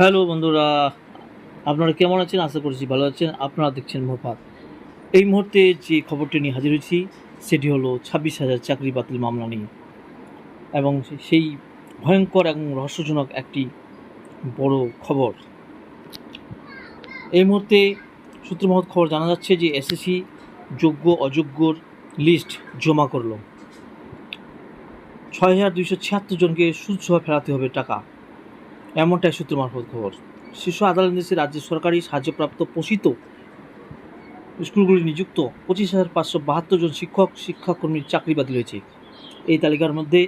Hello বন্ধুরা, আপনারা কেমন আছেন? আশা করছি ভালো আছেন। আপনারা দেখছেন মোফাত এই মুহূর্তে যে খবরটি নিয়ে হাজির হয়েছি, সেটি হলো ছাব্বিশ হাজার চাকরি বাতিল মামলা নিয়ে। এবং সেই ভয়ঙ্কর এবং রহস্যজনক একটি বড় খবর। এই মুহূর্তে সূত্র মহৎ খবর জানা যাচ্ছে যে এসএসসি যোগ্য অযোগ্যর লিস্ট জমা করল। ছয় হাজার দুইশো ছিয়াত্তর জনকে সুদসহ ফেরাতে হবে টাকা। এমনটাই সূত্র মারফত খবর। শীর্ষ আদালত নির্দেশে রাজ্য সরকারি সাহায্যপ্রাপ্ত পোষিত স্কুলগুলি নিযুক্ত পঁচিশ হাজার পাঁচশো বাহাত্তর জন শিক্ষক, শিক্ষাকর্মীর চাকরি বাতিল হয়েছে। এই তালিকার মধ্যে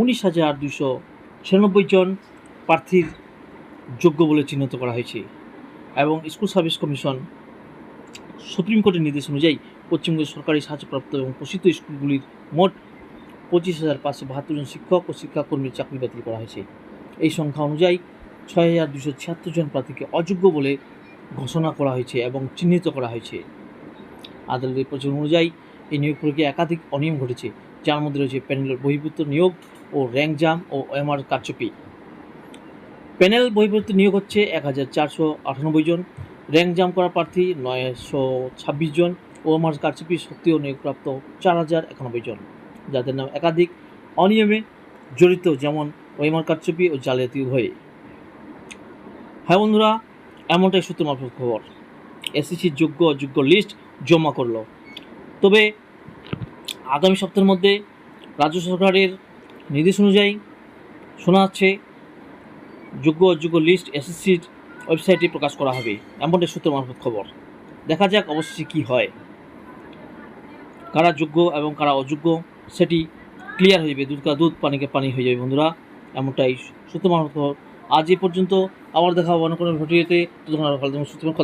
উনিশ হাজার দুশো ছিয়ানব্বই জন প্রার্থীর যোগ্য বলে চিহ্নিত করা হয়েছে এবং স্কুল সার্ভিস কমিশন সুপ্রিম কোর্টের নির্দেশ অনুযায়ী পশ্চিমবঙ্গের সরকারি সাহায্যপ্রাপ্ত এবং পোষিত স্কুলগুলির মোট পঁচিশ হাজার পাঁচশো বাহাত্তর জন শিক্ষক ও শিক্ষাকর্মীর চাকরি বাতিল করা হয়েছে। এই সংখ্যা অনুযায়ী ছয় হাজার দুশো ছিয়াত্তর জন প্রার্থীকে অযোগ্য বলে ঘোষণা করা হয়েছে এবং চিহ্নিত করা হয়েছে। আদালতের প্রচার অনুযায়ী এই নিয়োগ প্রক্রিয়া একাধিক অনিয়ম ঘটেছে, যার মধ্যে রয়েছে প্যানেলের বহির্ভূত নিয়োগ ও র্যাঙ্ক জাম ও এমআর কারচুপি। প্যানেল বহির্ভূত নিয়োগ হচ্ছে এক হাজার চারশো আটানব্বই জন, র্যাঙ্ক জাম করা প্রার্থী নয়শো ছাব্বিশ জন ও এমআর কারচুপি সক্রিয় নিয়োগপ্রাপ্ত চার হাজার একানব্বই জন। যাদের নাম একাধিক অনিয়মে জড়িত, যেমন ওয়েমার কারচুপি ও জালিয়াতি উভয়ে হ্যাঁ বন্ধুরা, এমনটাই সূত্র মারফত খবর। এসএসসির যোগ্য অযোগ্য লিস্ট জমা করল। তবে আগামী সপ্তাহের মধ্যে রাজ্য সরকারের নির্দেশ অনুযায়ী শোনা যাচ্ছে, যোগ্য অযোগ্য লিস্ট এসএসসির ওয়েবসাইটে প্রকাশ করা হবে। এমনটাই সূত্র মারফত খবর। দেখা যাক অবশ্যই কি হয়। কারা যোগ্য এবং কারা অযোগ্য, সেটি ক্লিয়ার হয়ে যাবে। দুধ কা দুধ, পানিকে পানি হয়ে যাবে বন্ধুরা। এমনটাই সূত্র আজ এ পর্যন্ত আবার দেখা হবে অন্য কোনো ভিডিওতে ততক্ষণ ভালো থাকুন।